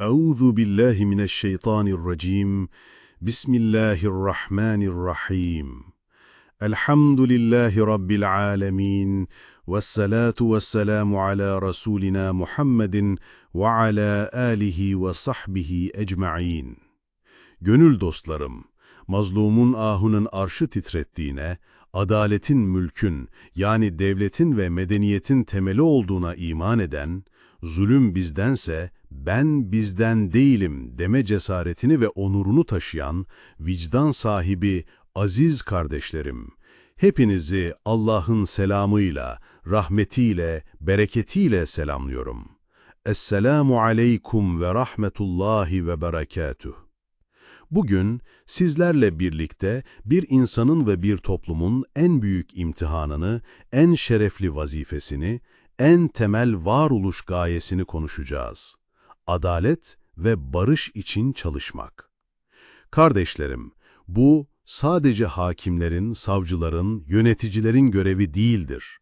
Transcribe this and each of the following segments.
Euzu billahi mineşşeytanirracim. Bismillahirrahmanirrahim. Elhamdülillahi rabbil alamin. Vessalatu vesselamu ala rasulina Muhammedin ve ala alihi ve sahbihi ecmaîn. Gönül dostlarım, mazlumun ahunun arşı titrettiğine, adaletin mülkün yani devletin ve medeniyetin temeli olduğuna iman eden, zulüm bizdense ben bizden değilim deme cesaretini ve onurunu taşıyan vicdan sahibi aziz kardeşlerim, hepinizi Allah'ın selamıyla, rahmetiyle, bereketiyle selamlıyorum. Esselamu aleykum ve rahmetullahi ve berekatuh. Bugün sizlerle birlikte bir insanın ve bir toplumun en büyük imtihanını, en şerefli vazifesini, en temel varoluş gayesini konuşacağız. Adalet ve barış için çalışmak. Kardeşlerim, bu sadece hakimlerin, savcıların, yöneticilerin görevi değildir.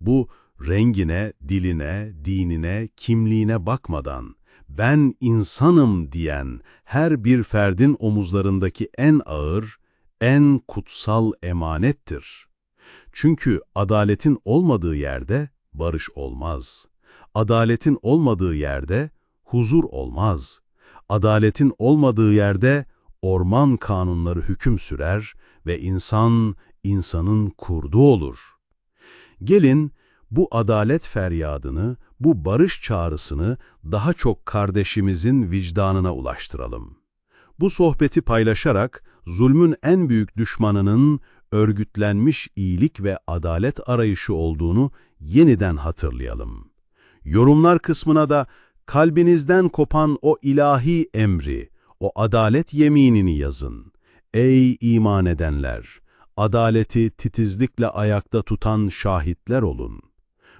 Bu rengine, diline, dinine, kimliğine bakmadan, ben insanım diyen her bir ferdin omuzlarındaki en ağır, en kutsal emanettir. Çünkü adaletin olmadığı yerde barış olmaz. Adaletin olmadığı yerde huzur olmaz. Adaletin olmadığı yerde orman kanunları hüküm sürer ve insan, insanın kurdu olur. Gelin bu adalet feryadını, bu barış çağrısını daha çok kardeşimizin vicdanına ulaştıralım. Bu sohbeti paylaşarak zulmün en büyük düşmanının örgütlenmiş iyilik ve adalet arayışı olduğunu yeniden hatırlayalım. Yorumlar kısmına da kalbinizden kopan o ilahi emri, o adalet yeminini yazın. Ey iman edenler! Adaleti titizlikle ayakta tutan şahitler olun.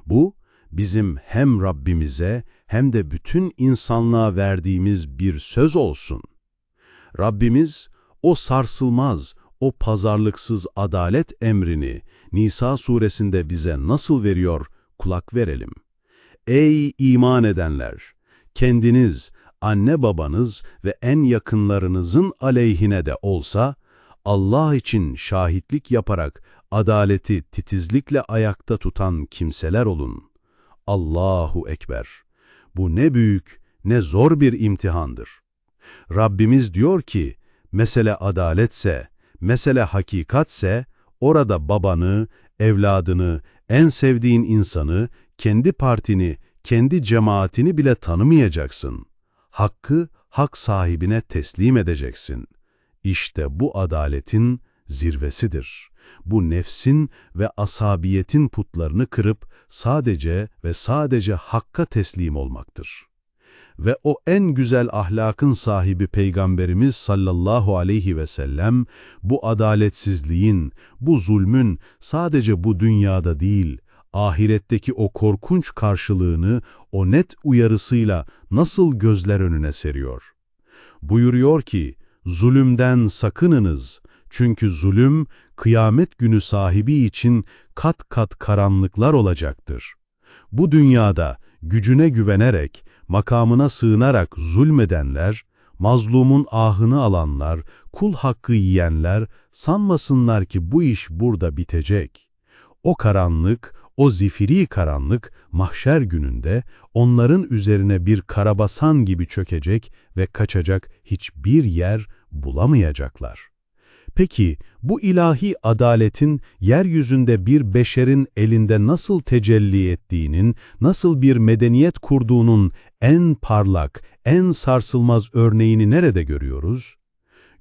Bu, bizim hem Rabbimize hem de bütün insanlığa verdiğimiz bir söz olsun. Rabbimiz, o sarsılmaz, o pazarlıksız adalet emrini Nisa suresinde bize nasıl veriyor kulak verelim. Ey iman edenler! Kendiniz, anne babanız ve en yakınlarınızın aleyhine de olsa, Allah için şahitlik yaparak adaleti titizlikle ayakta tutan kimseler olun. Allahu Ekber! Bu ne büyük, ne zor bir imtihandır. Rabbimiz diyor ki, mesele adaletse, mesele hakikatse, orada babanı, evladını, en sevdiğin insanı, kendi partini, kendi cemaatini bile tanımayacaksın. Hakkı hak sahibine teslim edeceksin. İşte bu adaletin zirvesidir. Bu nefsin ve asabiyetin putlarını kırıp sadece ve sadece hakka teslim olmaktır. Ve o en güzel ahlakın sahibi Peygamberimiz sallallahu aleyhi ve sellem bu adaletsizliğin, bu zulmün sadece bu dünyada değil, ahiretteki o korkunç karşılığını o net uyarısıyla nasıl gözler önüne seriyor. Buyuruyor ki, zulümden sakınınız çünkü zulüm kıyamet günü sahibi için kat kat karanlıklar olacaktır. Bu dünyada gücüne güvenerek, makamına sığınarak zulmedenler, mazlumun ahını alanlar, kul hakkı yiyenler sanmasınlar ki bu iş burada bitecek. O karanlık, o zifiri karanlık mahşer gününde onların üzerine bir karabasan gibi çökecek ve kaçacak hiçbir yer bulamayacaklar. Peki bu ilahi adaletin yeryüzünde bir beşerin elinde nasıl tecelli ettiğinin, nasıl bir medeniyet kurduğunun en parlak, en sarsılmaz örneğini nerede görüyoruz?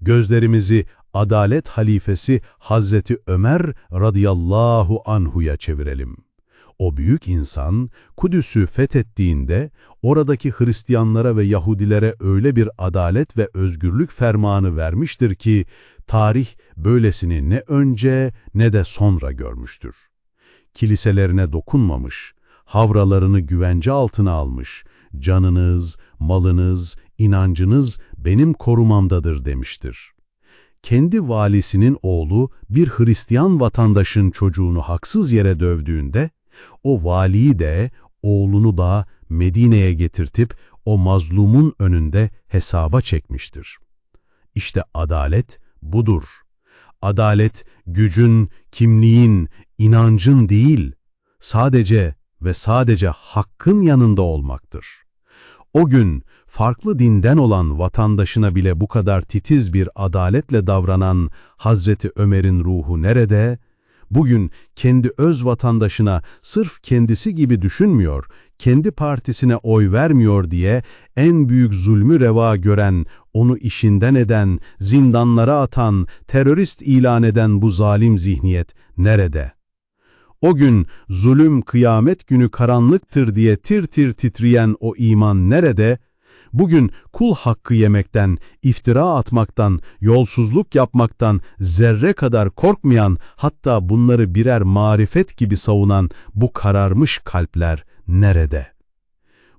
Gözlerimizi adalet halifesi Hazreti Ömer radıyallahu anhuya çevirelim. O büyük insan Kudüs'ü fethettiğinde oradaki Hristiyanlara ve Yahudilere öyle bir adalet ve özgürlük fermanı vermiştir ki tarih böylesini ne önce ne de sonra görmüştür. Kiliselerine dokunmamış, havralarını güvence altına almış, canınız, malınız, inancınız benim korumamdadır demiştir kendi valisinin oğlu bir Hristiyan vatandaşın çocuğunu haksız yere dövdüğünde, o valiyi de oğlunu da Medine'ye getirtip o mazlumun önünde hesaba çekmiştir. İşte adalet budur. Adalet gücün, kimliğin, inancın değil, sadece ve sadece hakkın yanında olmaktır. O gün farklı dinden olan vatandaşına bile bu kadar titiz bir adaletle davranan Hazreti Ömer'in ruhu nerede? Bugün kendi öz vatandaşına sırf kendisi gibi düşünmüyor, kendi partisine oy vermiyor diye en büyük zulmü reva gören, onu işinden eden, zindanlara atan, terörist ilan eden bu zalim zihniyet nerede? O gün zulüm kıyamet günü karanlıktır diye tir tir titreyen o iman nerede? Bugün kul hakkı yemekten, iftira atmaktan, yolsuzluk yapmaktan zerre kadar korkmayan, hatta bunları birer marifet gibi savunan bu kararmış kalpler nerede?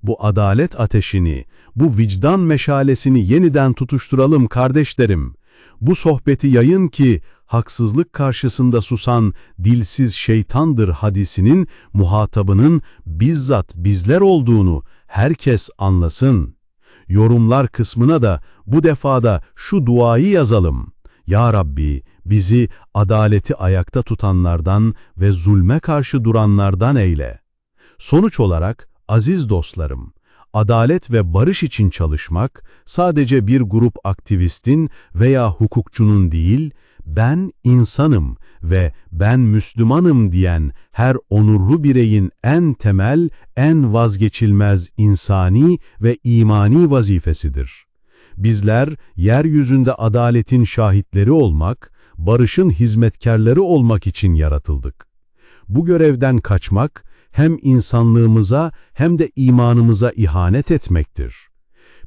Bu adalet ateşini, bu vicdan meşalesini yeniden tutuşturalım kardeşlerim. Bu sohbeti yayın ki haksızlık karşısında susan dilsiz şeytandır hadisinin muhatabının bizzat bizler olduğunu herkes anlasın. Yorumlar kısmına da bu defada şu duayı yazalım. Ya Rabbi bizi adaleti ayakta tutanlardan ve zulme karşı duranlardan eyle. Sonuç olarak aziz dostlarım, adalet ve barış için çalışmak sadece bir grup aktivistin veya hukukçunun değil, ben insanım ve ben Müslümanım diyen her onurlu bireyin en temel, en vazgeçilmez insani ve imani vazifesidir. Bizler yeryüzünde adaletin şahitleri olmak, barışın hizmetkarları olmak için yaratıldık. Bu görevden kaçmak hem insanlığımıza hem de imanımıza ihanet etmektir.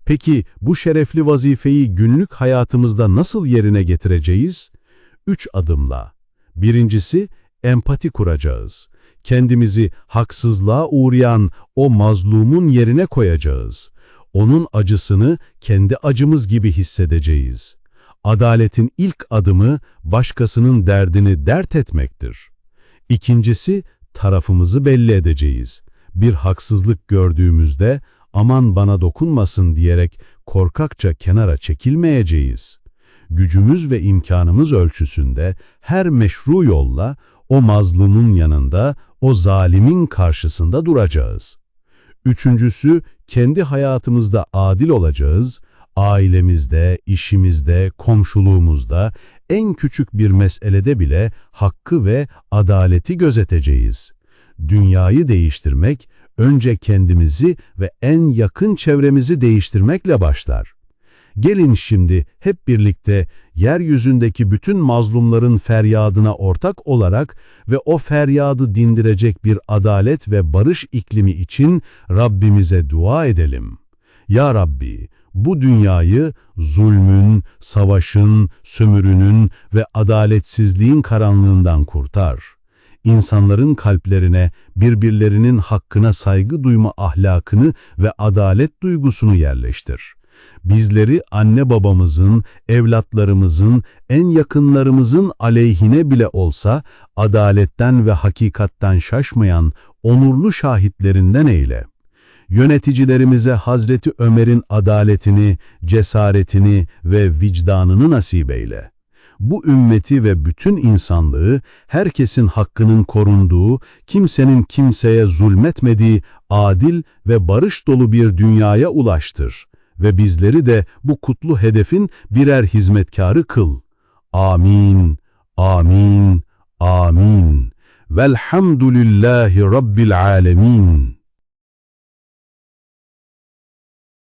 Peki bu şerefli vazifeyi günlük hayatımızda nasıl yerine getireceğiz? Üç adımla. Birincisi, empati kuracağız. Kendimizi haksızlığa uğrayan o mazlumun yerine koyacağız. Onun acısını kendi acımız gibi hissedeceğiz. Adaletin ilk adımı başkasının derdini dert etmektir. İkincisi, tarafımızı belli edeceğiz. Bir haksızlık gördüğümüzde aman bana dokunmasın diyerek korkakça kenara çekilmeyeceğiz. Gücümüz ve imkanımız ölçüsünde her meşru yolla o mazlumun yanında, o zalimin karşısında duracağız. Üçüncüsü, kendi hayatımızda adil olacağız, ailemizde, işimizde, komşuluğumuzda, en küçük bir meselede bile hakkı ve adaleti gözeteceğiz. Dünyayı değiştirmek, önce kendimizi ve en yakın çevremizi değiştirmekle başlar. Gelin şimdi hep birlikte yeryüzündeki bütün mazlumların feryadına ortak olarak ve o feryadı dindirecek bir adalet ve barış iklimi için Rabbimize dua edelim. Ya Rabbi, bu dünyayı zulmün, savaşın, sömürünün ve adaletsizliğin karanlığından kurtar. İnsanların kalplerine birbirlerinin hakkına saygı duyma ahlakını ve adalet duygusunu yerleştir. Bizleri anne babamızın, evlatlarımızın, en yakınlarımızın aleyhine bile olsa adaletten ve hakikatten şaşmayan onurlu şahitlerinden eyle yöneticilerimize Hazreti Ömer'in adaletini, cesaretini ve vicdanını nasip eyle. Bu ümmeti ve bütün insanlığı herkesin hakkının korunduğu, kimsenin kimseye zulmetmediği adil ve barış dolu bir dünyaya ulaştır ve bizleri de bu kutlu hedefin birer hizmetkarı kıl. Amin, amin, amin. Velhamdülillahi Rabbil alemin.